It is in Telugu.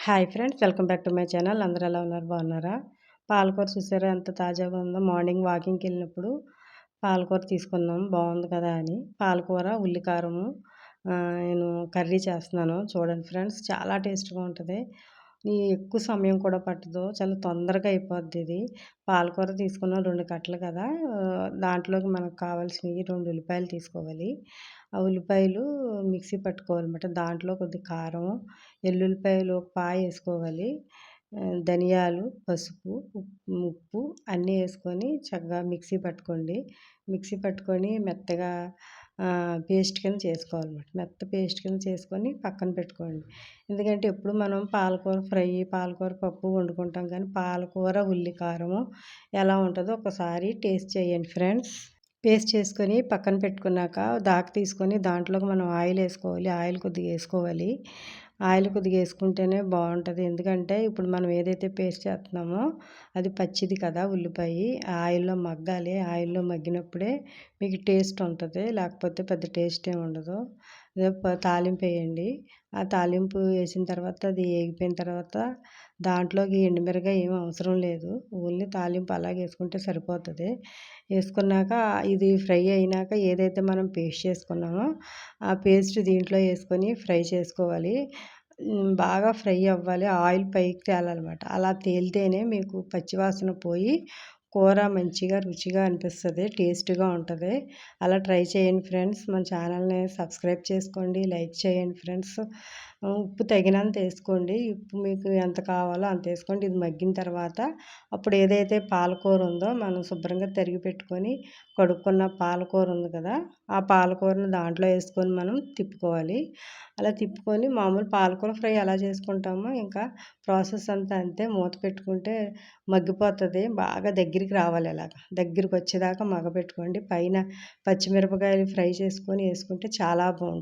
Hi friends welcome back to my channel. అందరూ ఎలా ఉన్నారు? బాగున్నారా? పాలకూర చూసారా? ఎంత తాజాగా ఉందో. మార్నింగ్ వాకింగ్కి వెళ్ళినప్పుడు పాలకూర తీసుకున్నాం. బాగుంది కదా అని. పాలకూర ఉల్లికారము నేను కర్రీ చేస్తున్నాను. చూడండి ఫ్రెండ్స్ చాలా టేస్ట్గా ఉంటుంది. ఎక్కువ సమయం కూడా పట్టదు. చాలా తొందరగా అయిపోద్ది ఇది. పాలకూర తీసుకున్నాం రెండు కట్టలు కదా. దాంట్లోకి మనకు కావాల్సినవి రెండు ఉల్లిపాయలు తీసుకోవాలి. ఆ ఉల్లిపాయలు మిక్సీ పట్టుకోవాలన్నమాట. దాంట్లో కొద్ది కారం ఎల్లుల్లిపాయలు ఒక పాయ వేసుకోవాలి. ధనియాలు పసుపు ఉప్పు అన్నీ వేసుకొని చక్కగా మిక్సీ పట్టుకోండి. మిక్సీ పట్టుకొని మెత్తగా పేస్ట్ కింద చేసుకోవాలన్నమాట. మెత్త పేస్ట్ కింద చేసుకొని పక్కన పెట్టుకోండి. ఎందుకంటే ఎప్పుడు మనం పాలకూర ఫ్రై పాలకూర పప్పు వండుకుంటాం కానీ పాలకూర ఉల్లి కారము ఎలా ఉంటుందో ఒకసారి టేస్ట్ చేయండి ఫ్రెండ్స్. పేస్ట్ చేసుకొని పక్కన పెట్టుకున్నాక దాకా తీసుకొని దాంట్లోకి మనం ఆయిల్ వేసుకోవాలి. ఆయిల్ కొద్దిగా వేసుకోవాలి. ఆయిల్ కొద్దిగా వేసుకుంటేనే బాగుంటుంది. ఎందుకంటే ఇప్పుడు మనం ఏదైతే పేస్ట్ చేస్తున్నామో అది పచ్చిది కదా ఉల్లిపాయ. ఆయిల్లో మగ్గాలి. ఆయిల్లో మగ్గినప్పుడే మీకు టేస్ట్ ఉంటుంది. లేకపోతే పెద్ద టేస్ట్ ఏమి ఉండదు. తాలింపు వేయండి. ఆ తాలింపు వేసిన తర్వాత అది వేగిపోయిన తర్వాత దాంట్లోకి ఎండుమిరగా ఏం అవసరం లేదు. ఓన్లీ తాలింపు అలాగే వేసుకుంటే సరిపోతుంది. వేసుకున్నాక ఇది ఫ్రై అయినాక ఏదైతే మనం పేస్ట్ చేసుకున్నామో ఆ పేస్ట్ దీంట్లో వేసుకొని ఫ్రై చేసుకోవాలి. బాగా ఫ్రై అవ్వాలి. ఆయిల్ పైకి తేలాలన్నమాట. అలా తేలితేనే మీకు పచ్చివాసన పోయి కూర మంచిగా రుచిగా అనిపిస్తుంది టేస్ట్గా ఉంటుంది. అలా ట్రై చేయండి ఫ్రెండ్స్. మన ఛానల్ని సబ్స్క్రైబ్ చేసుకోండి లైక్ చేయండి ఫ్రెండ్స్. ఉప్పు తగినంత వేసుకోండి. ఉప్పు మీకు ఎంత కావాలో అంత వేసుకోండి. ఇది మగ్గిన తర్వాత అప్పుడు ఏదైతే పాలకూర ఉందో మనం శుభ్రంగా తరిగి పెట్టుకొని కడుక్కున్న పాలకూర ఉంది కదా ఆ పాలకూరను దాంట్లో వేసుకొని మనం తిప్పుకోవాలి. అలా తిప్పుకొని మామూలు పాలకూర ఫ్రై ఎలా చేసుకుంటామో ఇంకా ప్రాసెస్ అంతా అంతే. మూత పెట్టుకుంటే మగ్గిపోతుంది బాగా దగ్గరికి రావాలి అలాగా. దగ్గరికి వచ్చేదాకా మగ పెట్టుకోండి పైన పచ్చిమిరపకాయలు ఫ్రై చేసుకొని వేసుకుంటే చాలా బాగుంటుంది.